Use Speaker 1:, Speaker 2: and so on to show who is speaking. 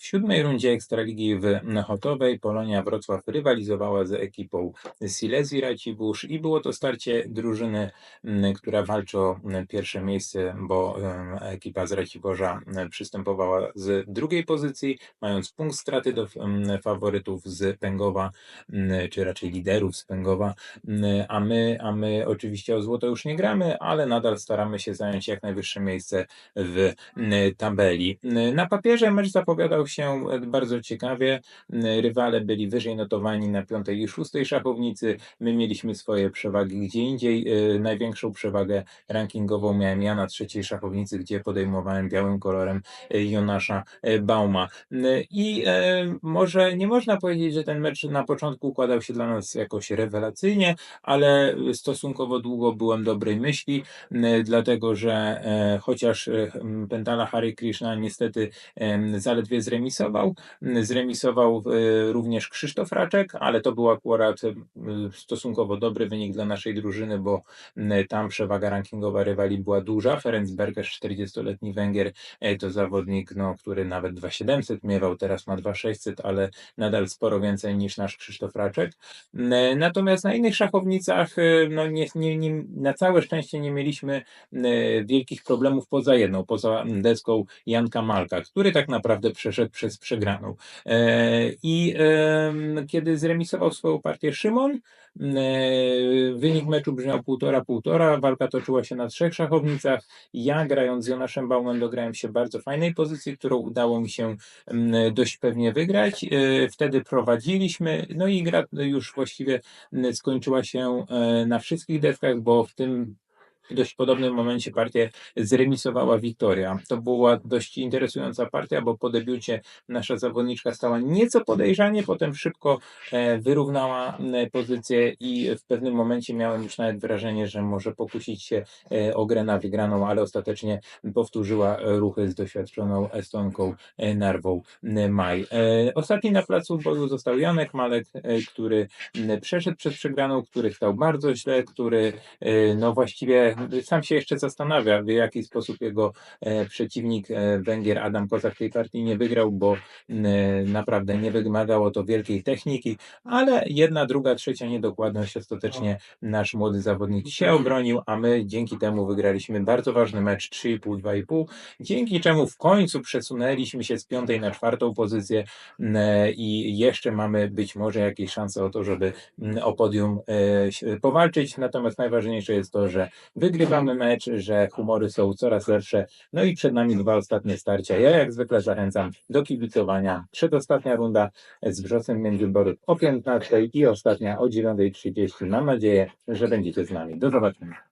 Speaker 1: W siódmej rundzie Ekstraligi w Chotowej Polonia Wrocław rywalizowała z ekipą Silesii Racibórz i było to starcie drużyny, która walczy o pierwsze miejsce, bo ekipa z Raciborza przystępowała z drugiej pozycji, mając punkt straty do faworytów z Pęgowa, czy raczej liderów z Pęgowa, a my, a my oczywiście o złoto już nie gramy, ale nadal staramy się zająć jak najwyższe miejsce w tabeli. Na papierze mecz zapowiadał się e, bardzo ciekawie. Rywale byli wyżej notowani na piątej i szóstej szachownicy. My mieliśmy swoje przewagi gdzie indziej. E, Największą przewagę rankingową miałem ja na trzeciej szachownicy, gdzie podejmowałem białym kolorem e, Jonasza Bauma. I może nie można powiedzieć, że ten mecz na początku układał się dla nas jakoś rewelacyjnie, ale stosunkowo długo byłem dobrej myśli, dlatego że chociaż Pentala Hare Krishna niestety zaledwie zremisował, m, zremisował e, również Krzysztof Raczek, ale to był akurat em, stosunkowo dobry wynik dla naszej drużyny, bo m, tam przewaga rankingowa rywali była duża. Ferenc Berges, 40-letni Węgier, e, to zawodnik, no, który nawet 2700 miewał, teraz ma 2600, ale nadal sporo więcej niż nasz Krzysztof Raczek. Natomiast na innych szachownicach, e, no nie, nie, nie, na całe szczęście nie mieliśmy wielkich problemów poza jedną, poza deską Janka Malka, który tak naprawdę przeszedł przez przegraną. E, I kiedy zremisował swoją partię Szymon, e, wynik meczu brzmiał półtora półtora, walka toczyła się na trzech szachownicach. Ja grając z Jonaszem Baumem dograłem się bardzo fajnej pozycji, którą udało mi się dość pewnie wygrać. E, Wtedy prowadziliśmy, no i gra już właściwie skończyła się na wszystkich deskach, bo w tym dość podobnym momencie partię zremisowała Wiktoria. To była dość interesująca partia, bo po debiucie nasza zawodniczka stała nieco podejrzanie, potem szybko e, wyrównała pozycję i w pewnym momencie miałem już nawet wrażenie, że może pokusić się e, o grę na wygraną, ale ostatecznie powtórzyła ruchy z doświadczoną Estonką e, Narwą Maj. Ostatni na placu boju został Janek Malek, który przeszedł przez przegraną, który stał bardzo źle, który no właściwie sam się jeszcze zastanawia, w jaki sposób jego e, przeciwnik e, Węgier Adam Kozak tej partii nie wygrał, bo naprawdę nie wymagało to wielkiej techniki, ale jedna, druga, trzecia niedokładność ostatecznie nasz młody zawodnik się obronił, a my dzięki temu wygraliśmy bardzo ważny mecz 3,5, 2,5, dzięki czemu w końcu przesunęliśmy się z piątej na czwartą pozycję i jeszcze mamy być może jakieś szanse o to, żeby o podium e, powalczyć, natomiast najważniejsze jest to, że wygrywamy mecz, że humory są coraz lepsze, no i przed nami dwa ostatnie starcia. Ja jak zwykle zachęcam do kibicowania. Przedostatnia runda z Wrzosem Międzyborów o 15 i ostatnia o 9.30. Mam nadzieję, że będziecie z nami. Do zobaczenia.